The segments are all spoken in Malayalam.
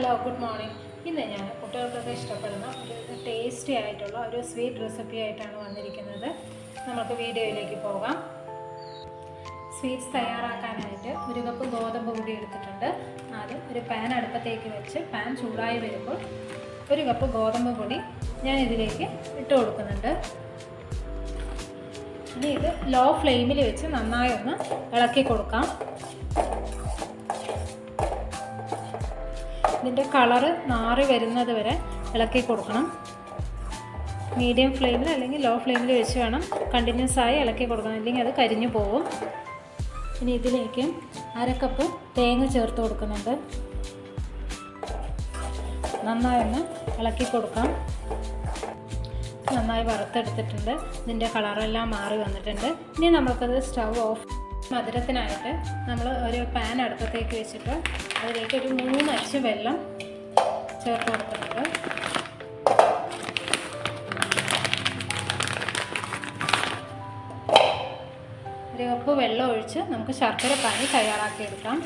ഹലോ ഗുഡ് മോർണിംഗ് ഇന്ന് ഞാൻ കുട്ടികൾക്കൊക്കെ ഇഷ്ടപ്പെടുന്ന ഒരു ടേസ്റ്റി ആയിട്ടുള്ള ഒരു സ്വീറ്റ് റെസിപ്പി ആയിട്ടാണ് വന്നിരിക്കുന്നത്. നമുക്ക് വീഡിയോയിലേക്ക് പോകാം. സ്വീറ്റ്സ് തയ്യാറാക്കാനായിട്ട് ഒരു കപ്പ് ഗോതമ്പ് പൊടി എടുത്തിട്ടുണ്ട്. ആദ്യം ഒരു പാൻ അടുപ്പത്തേക്ക് വെച്ച് പാൻ ചൂടായി വരുമ്പോൾ ഒരു കപ്പ് ഗോതമ്പ് പൊടി ഞാൻ ഇതിലേക്ക് ഇട്ട് കൊടുക്കുന്നുണ്ട്. ഇനി ഇത് ലോ ഫ്ലെയിമിൽ വെച്ച് നന്നായി ഒന്ന് ഇളക്കി കൊടുക്കാം. ഇതിന്റെ കളറ് നാറി വരുന്നത് വരെ ഇളക്കി കൊടുക്കണം. മീഡിയം ഫ്ലെയിമിൽ അല്ലെങ്കിൽ ലോ ഫ്ലെയിമിൽ വെച്ച് വേണം കണ്ടിന്യൂസ് ആയി ഇളക്കി കൊടുക്കണം. അല്ലെങ്കിൽ അത് കരിഞ്ഞു പോകും. ഇനി ഇതിലേക്ക് അര കപ്പ് തേങ്ങ ചേർത്ത് കൊടുക്കുന്നുണ്ട്. നന്നായി ഒന്ന് ഇളക്കി കൊടുക്കാം. നന്നായി വറുത്തെടുത്തിട്ടുണ്ട്. ഇതിന്റെ കളറെല്ലാം മാറി വന്നിട്ടുണ്ട്. ഇനി നമുക്കത് സ്റ്റൗ ഓഫ് മധുരത്തിനായിട്ട് നമ്മൾ ഒരു പാൻ അടുപ്പത്തേക്ക് വെച്ചിട്ട് അതിലേക്ക് ഒരു മൂന്ന് അച്ച് വെള്ളം ചേർത്ത് കൊടുക്കുന്നുണ്ട് ഒരു കപ്പ് വെള്ളം ഒഴിച്ച് നമുക്ക് ശർക്കര പാനി തയ്യാറാക്കിയെടുക്കാം.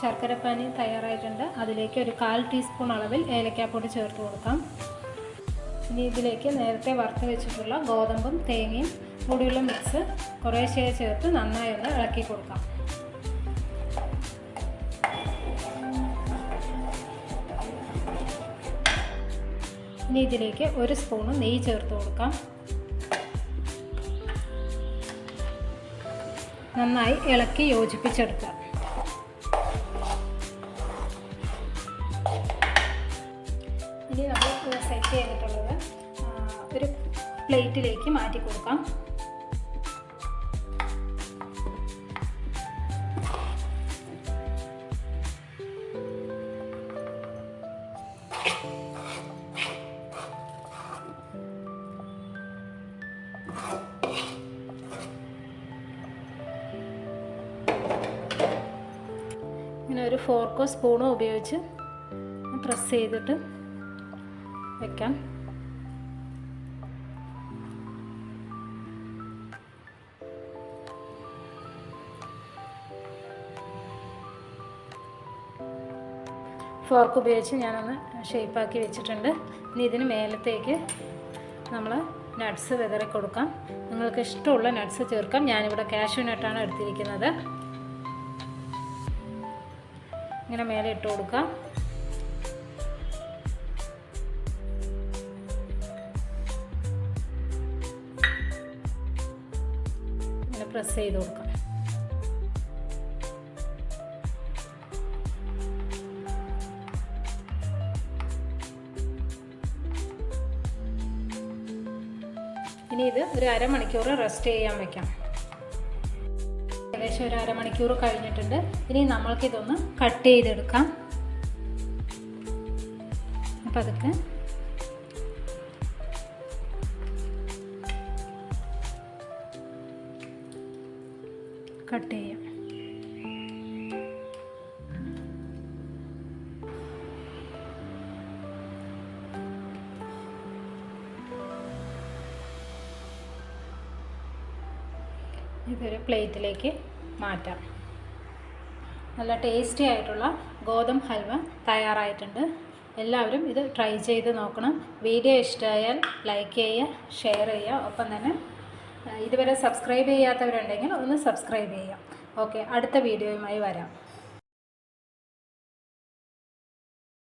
ശർക്കരപ്പാനി തയ്യാറായിട്ടുണ്ട്. അതിലേക്ക് ഒരു കാൽ ടീസ്പൂൺ അളവിൽ ഏലക്കാപ്പൊടി ചേർത്ത് കൊടുക്കാം. ഇനി ഇതിലേക്ക് നേരത്തെ വറുത്ത് വെച്ചിട്ടുള്ള ഗോതമ്പും തേങ്ങയും കൂടിയുള്ള മിക്സ് കുറേശ്ശേ ചേർത്ത് നന്നായി ഒന്ന് ഇളക്കി കൊടുക്കാം. ഇനി ഇതിലേക്ക് ഒരു സ്പൂണ് നെയ്യ് ചേർത്ത് കൊടുക്കാം. നന്നായി ഇളക്കി യോജിപ്പിച്ചെടുക്കാം ഇനി നമ്മൾ സെറ്റ് ചെയ്തിട്ടുള്ളത് ഒരു പ്ലേറ്റിലേക്ക് മാറ്റി കൊടുക്കാം. ഒരു ഫോർക്കോ സ്പൂണോ ഉപയോഗിച്ച് പ്രസ് ചെയ്തിട്ട് വെക്കാം. ഫോർക്ക് ഉപയോഗിച്ച് ഞാനൊന്ന് ഷേപ്പാക്കി വെച്ചിട്ടുണ്ട്. ഇനി ഇതിന് മേലത്തേക്ക് നമ്മൾ നട്ട്സ് വിതറി കൊടുക്കാം. നിങ്ങൾക്ക് ഇഷ്ടമുള്ള നട്ട്സ് ചേർക്കാം. ഞാനിവിടെ കാഷ്യൂ നട്ടാണ് എടുത്തിരിക്കുന്നത്. ഇങ്ങനെ മേലെ ഇട്ട് കൊടുക്കാം. പ്രസ് ചെയ്ത് കൊടുക്കാം. ഇനി ഇത് ഒരു അരമണിക്കൂർ റെസ്റ്റ് ചെയ്യാൻ വെക്കാം. ഏകദേശം ഒരു അരമണിക്കൂർ കഴിഞ്ഞിട്ടുണ്ട്. ഇനി നമ്മൾക്കിതൊന്ന് കട്ട് ചെയ്തെടുക്കാം. അപ്പം അതൊക്കെ കട്ട് ചെയ്യാം. ഇതൊരു പ്ലേറ്റിലേക്ക് മാറ്റാം. നല്ല ടേസ്റ്റി ആയിട്ടുള്ള ഗോതമ്പ് ഹൽവ തയ്യാറായിട്ടുണ്ട്. എല്ലാവരും ഇത് ട്രൈ ചെയ്ത് നോക്കണം. വീഡിയോ ഇഷ്ടമായാൽ ലൈക്ക് ചെയ്യുക ഷെയർ ചെയ്യുക. ഒപ്പം തന്നെ ഇതുവരെ സബ്സ്ക്രൈബ് ചെയ്യാത്തവരുണ്ടെങ്കിൽ ഒന്ന് സബ്സ്ക്രൈബ് ചെയ്യാം ഓക്കെ അടുത്ത വീഡിയോയുമായി വരാം.